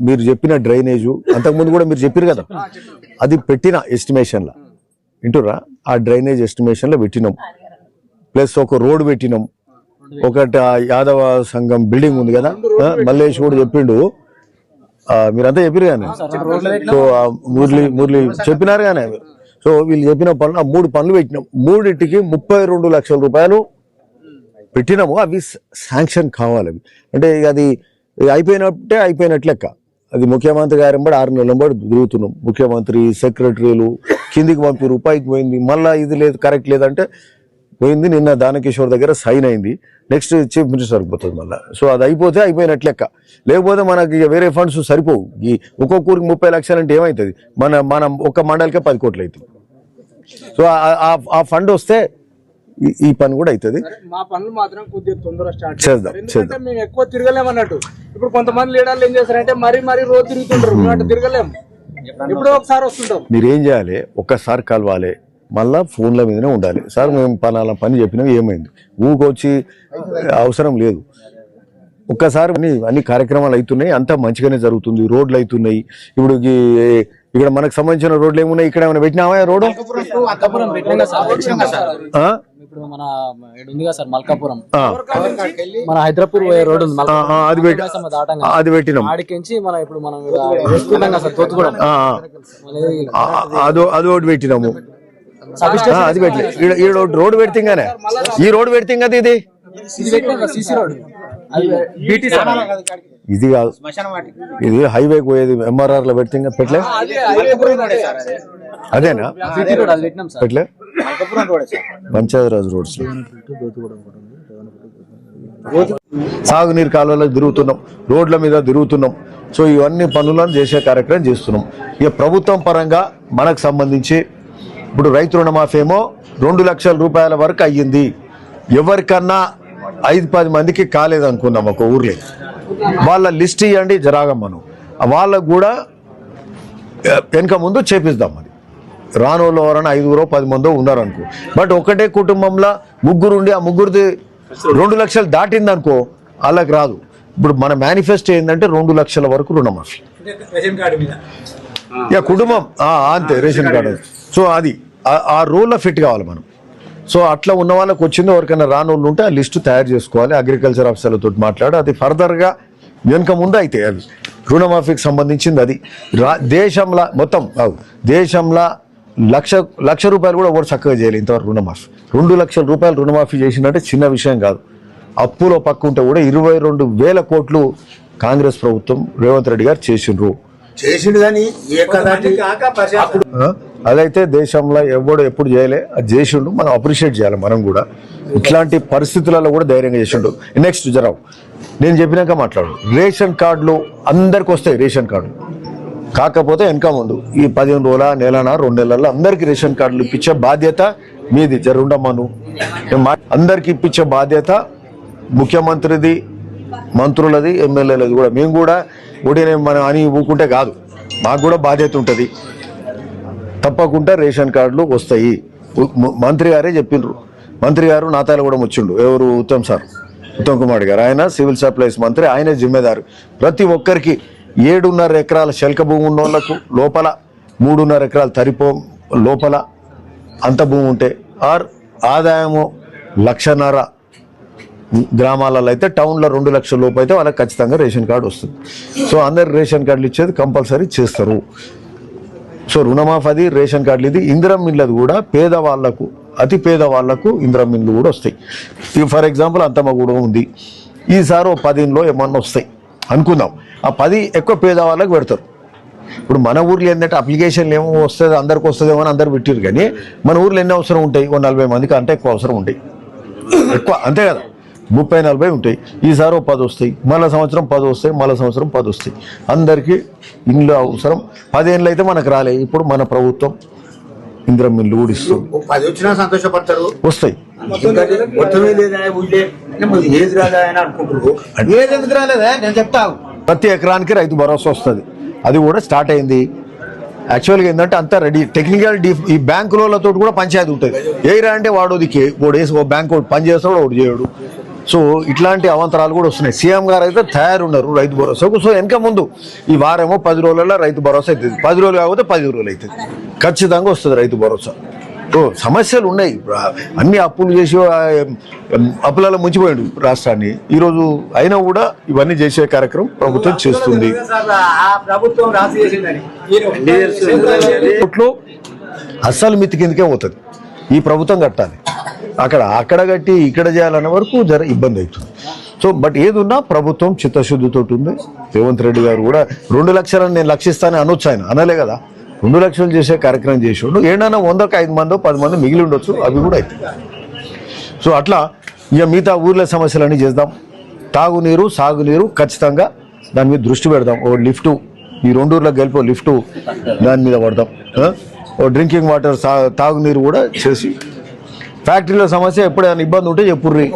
మీరు చెప్పిన డ్రైనేజు అంతకుముందు కూడా మీరు చెప్పారు కదా? అది పెట్టిన ఎస్టిమేషన్లో. వింటురా ఆ డ్రైనేజ్ ఎస్టిమేషన్లో పెట్టినాం. ప్లస్ ఒక రోడ్ పెట్టినాం. ఒకటి యాదవ సంఘం బిల్డింగ్ ఉంది కదా? మల్లేష్ కూడా చెప్పిండు. మీరంతా చెప్పారు కానీ? సో మురళి మురళి చెప్పినారు కానీ? సో వీళ్ళు చెప్పిన పనులు ఆ మూడు పనులు పెట్టినాం. మూడింటికి ముప్పై రెండు లక్షల రూపాయలు పెట్టినాము అవి శాంక్షన్ కావాలి. అవి అంటే అది అయిపోయినట్టే అయిపోయినట్లు లెక్క. అది ముఖ్యమంత్రి గారి బట్టి ఆరు నెలల బట్టి తిరుగుతున్నాం. ముఖ్యమంత్రి సెక్రటరీలు కిందికి పంపి రూపాయికి పోయింది మళ్ళీ ఇది లేదు కరెక్ట్ లేదంటే పోయింది నిన్న దానకిషోర్ దగ్గర సైన్ అయింది. నెక్స్ట్ చీఫ్ మినిస్టర్ పోతుంది మళ్ళీ. సో అది అయిపోతే అయిపోయినట్లు లెక్క. లేకపోతే మనకి వేరే ఫండ్స్ సరిపోవు. ఈ ఒక్కొక్కరికి ముప్పై లక్షలు అంటే ఏమవుతుంది మన మనం ఒక్క మండలికే పది కోట్లు అవుతుంది సో ఆ- ఆ ఫండ్ వస్తే ఈ- ఈ పని కూడా అవుతుంది. మా పనులు మాత్రం కొద్దిగా తొందర స్టార్ట్ చేద్దాం ఎందుకంటే చేద్దాం. మేము ఎక్కువ తిరగలేమన్నట్టు ఇప్పుడు కొంతమంది లీడర్లు ఏం చేస్తారంటే మరీ మరీ రోజు తిరుగుతుంటారు అటు తిరగలేము. ఇప్పుడు ఒకసారి వస్తుంటాం. మీరు ఏం చేయాలి? ఒక్కసారి కలవాలి. మళ్ళా ఫోన్ల మీదనే ఉండాలి. సార్ మేము పలానా పని చెప్పినాం ఏమైంది? ఊకొచ్చి అవసరం లేదు. ఒక్కసారి అన్ని అన్ని కార్యక్రమాలు అవుతున్నాయి అంతా మంచిగానే జరుగుతుంది రోడ్లు అవుతున్నాయి. ఇప్పుడు ఇక్కడ మనకు సంబంధించిన రోడ్లు ఏమున్నాయి? ఇక్కడ ఏమైనా పెట్టినామా రోడ్డు? ఇప్పుడు మన ఉంది కదా సార్ మల్కాపురం. మన హైదరాపూర్ పోయే రోడ్ ఉంది అది అది పెట్టినాం. ఆడికించి మన ఇప్పుడు మనం వేసుకుంటాం కదా సార్ తోతుగూడెం అదో అది ఒకటి పెట్టినాము. అది పెట్టలే ఈడ- ఈడ ఒకటి రోడ్డు పెడితేగానే ఈ రోడ్డు పెడితే కదా ఇది? ఇది కదా సీసీ రోడ్ అది బీటీ సార్. ఇది కాదు. ఇది హైవేకి పోయేది ఎంఆర్ఆర్లో పెడితే పెట్టలే? అదేనా? రోడ్ పెట్టలే? పంచాయతీరాజ్ రోడ్స్ సాగునీరు కాలువలో తిరుగుతున్నాం రోడ్ల మీద తిరుగుతున్నాం. సో ఇవన్నీ పనులను చేసే కార్యక్రమం చేస్తున్నాం. ఇక ప్రభుత్వం పరంగా మనకు సంబంధించి ఇప్పుడు రైతు రుణమాఫీ ఏమో రెండు లక్షల రూపాయల వరకు అయ్యింది. ఎవరికన్నా ఐదు పది మందికి కాలేదనుకున్నాం ఒక ఊర్లో. వాళ్ళ లిస్ట్ ఇవ్వండి జరాగమ్మను. వాళ్ళకు కూడా వెనక ముందు చేపిద్దాం అది. రానోళ్ళు ఎవరైనా ఐదుగురో పది మందో ఉన్నారనుకో. బట్ ఒకటే కుటుంబంలో ముగ్గురు ఉండి ఆ ముగ్గురిది రెండు లక్షలు దాటింది అనుకో వాళ్ళకి రాదు. ఇప్పుడు మన మేనిఫెస్టో ఏంటంటే రెండు లక్షల వరకు రుణమాఫీ. ఇక కుటుంబం. అంతే రేషన్ కార్డు. సో అది ఆ- రూల్లో ఫిట్ కావాలి మనం. సో అట్లా ఉన్న వాళ్ళకి వచ్చింది ఎవరికైనా రాని వాళ్ళు ఉంటే ఆ లిస్టు తయారు చేసుకోవాలి. అగ్రికల్చర్ ఆఫీసర్లతో మాట్లాడి. అది ఫర్దర్గా వెనుక ముందు అయితే అవి రుణమాఫీకి సంబంధించింది అది. రా దేశంలో మొత్తం దేశంలో లక్ష లక్ష రూపాయలు కూడా ఎవరు చక్కగా చేయలేదు ఇంతవరకు రుణమాఫీ. రెండు లక్షల రూపాయలు రుణమాఫీ చేసిందంటే చిన్న విషయం కాదు. అప్పులో పక్క ఉంటే కూడా ఇరవై రెండు వేల కోట్లు కాంగ్రెస్ ప్రభుత్వం రేవంత్ రెడ్డి గారు చేసిండ్రు. చేసిండు కానీ? అదైతే దేశంలో ఎవడు ఎప్పుడు చేయలే అది చేసిండు. మనం అప్రిషియేట్ చేయాలి మనం కూడా. ఇట్లాంటి పరిస్థితులలో కూడా ధైర్యంగా చేసిండు. నెక్స్ట్ జరావు నేను చెప్పినాక మాట్లాడు రేషన్ కార్డులు అందరికి వస్తాయి రేషన్ కార్డు కాకపోతే ఇన్కమ్ ముందు ఈ పదిహేను రోజుల నెలన రెండు నెలల్లో అందరికీ రేషన్ కార్డులు ఇప్పించే బాధ్యత మీది. జరుండమ్మను అందరికి ఇప్పించే బాధ్యత ముఖ్యమంత్రిది మంత్రులది ఎమ్మెల్యేలది కూడా. మేము కూడా ఒడినే మనం అని ఊకుంటే కాదు. మాకు కూడా బాధ్యత ఉంటుంది. తప్పకుండా రేషన్ కార్డులు వస్తాయి. మంత్రి గారే చెప్పిండ్రు మంత్రి గారు నాతాల కూడా వచ్చిండు ఎవరు ఉత్తమ్ సార్? ఉత్తమ్ కుమార్ గారు. ఆయన సివిల్ సప్లైస్ మంత్రి. ఆయనే జిమ్మేదారు. ప్రతి ఒక్కరికి ఏడున్నర ఎకరాల శల్క భూమి ఉన్న వాళ్ళకు లోపల మూడున్నర ఎకరాల తరిపో లోపల అంత భూమి ఉంటే ఆర్ ఆదాయము లక్షన్నర గ్రామాలలో అయితే టౌన్లో రెండు లక్షల లోపు అయితే వాళ్ళకి ఖచ్చితంగా రేషన్ కార్డు వస్తుంది. సో అందరు రేషన్ కార్డులు ఇచ్చేది కంపల్సరీ చేస్తారు. సో రుణమాఫీ రేషన్ కార్డులు ఇది. ఇందిరం మిల్లది కూడా పేదవాళ్ళకు అతి పేదవాళ్ళకు ఇందిరం మిల్లు కూడా వస్తాయి. ఫర్ ఎగ్జాంపుల్ అంతమ్మ కూడా ఉంది. ఈసారి ఓ పదిలో ఏమన్నా వస్తాయి. అనుకుందాం. ఆ పది ఎక్కువ పేదవాళ్ళకి పెడతారు. ఇప్పుడు మన ఊర్లో ఏంటంటే అప్లికేషన్లు ఏమో వస్తుంది అందరికి వస్తుందేమో అని అందరు పెట్టారు కానీ మన ఊర్లో ఎన్ని అవసరం ఉంటాయి? ఓ నలభై మందికి అంటే ఎక్కువ అవసరం ఉంటాయి. ఎక్కువ అంతే కదా? ముప్పై నలభై ఉంటాయి. ఈసారి ఓ పది వస్తాయి. మళ్ళీ సంవత్సరం పది వస్తాయి మళ్ళీ సంవత్సరం పది వస్తాయి. అందరికీ ఇండ్లు అవసరం. పదేళ్ళు అయితే మనకు రాలే. ఇప్పుడు మన ప్రభుత్వం ఇంద్రం మిల్లు కూడా ఇస్తుంది ఓ పది వచ్చినా సంతోషపడతారు. వస్తాయి. మొత్తమే లేదా ఏది రాదా అని అనుకుంటారు ఏది ఎందుకు రాలేదా? నేను చెప్తా. ప్రతి ఎకరానికి రైతు భరోసా వస్తుంది. అది కూడా స్టార్ట్ అయింది. యాక్చువల్గా ఏంటంటే అంతా రెడీ. టెక్నికల్ డీ ఈ బ్యాంకులతో కూడా పంచాయతీ ఉంటుంది. ఏరా అంటే వాడు దిక్కి వాడు వేసి ఓ బ్యాంక్ ఒకటి పని చేస్తాడు ఒకటి చేయడు. సో ఇట్లాంటి అవంతరాలు కూడా వస్తున్నాయి. సీఎం గారు అయితే తయారున్నారు రైతు భరోసాకు. సో వెనక ముందు ఈ వారేమో పది రోజులలో రైతు భరోసా అవుతుంది పది రోజులు కాకపోతే పది రోజులు అవుతుంది ఖచ్చితంగా వస్తుంది రైతు భరోసా. సమస్యలు ఉన్నాయి. అన్ని అప్పులు చేసి అప్పులలో ముంచిపోయాడు రాష్ట్రాన్ని. ఈరోజు అయినా కూడా ఇవన్నీ చేసే కార్యక్రమం ప్రభుత్వం చేస్తుంది. అస్సలు మితి కిందకే పోతుంది. ఈ ప్రభుత్వం కట్టాలి. అక్కడ అక్కడ కట్టి ఇక్కడ చేయాలనే వరకు జర ఇబ్బంది అవుతుంది. సో బట్ ఏదున్నా ప్రభుత్వం చిత్తశుద్ధితో ఉంది. రేవంత్ రెడ్డి గారు కూడా రెండు లక్షలను నేను లక్షిస్తానని అనొచ్చు ఆయన. అనలే కదా. రెండు లక్షలు చేసే కార్యక్రమం చేసిండు ఏడైనా వందకు ఐదు మందో పది మంది మిగిలి ఉండొచ్చు అవి కూడా అవుతాయి సో అట్లా ఇక మిగతా ఊర్ల సమస్యలన్నీ చేద్దాం. తాగునీరు సాగునీరు ఖచ్చితంగా దాని మీద దృష్టి పెడదాం. ఓ లిఫ్ట్ ఈ రెండు ఊర్లకు గెలిపో లిఫ్ట్ దాని మీద పడదాం. ఆ? ఓ డ్రింకింగ్ వాటర్ తాగునీరు కూడా చేసి. ఫ్యాక్టరీల సమస్య ఎప్పుడైనా ఇబ్బంది ఉంటే చెప్పుర్రి.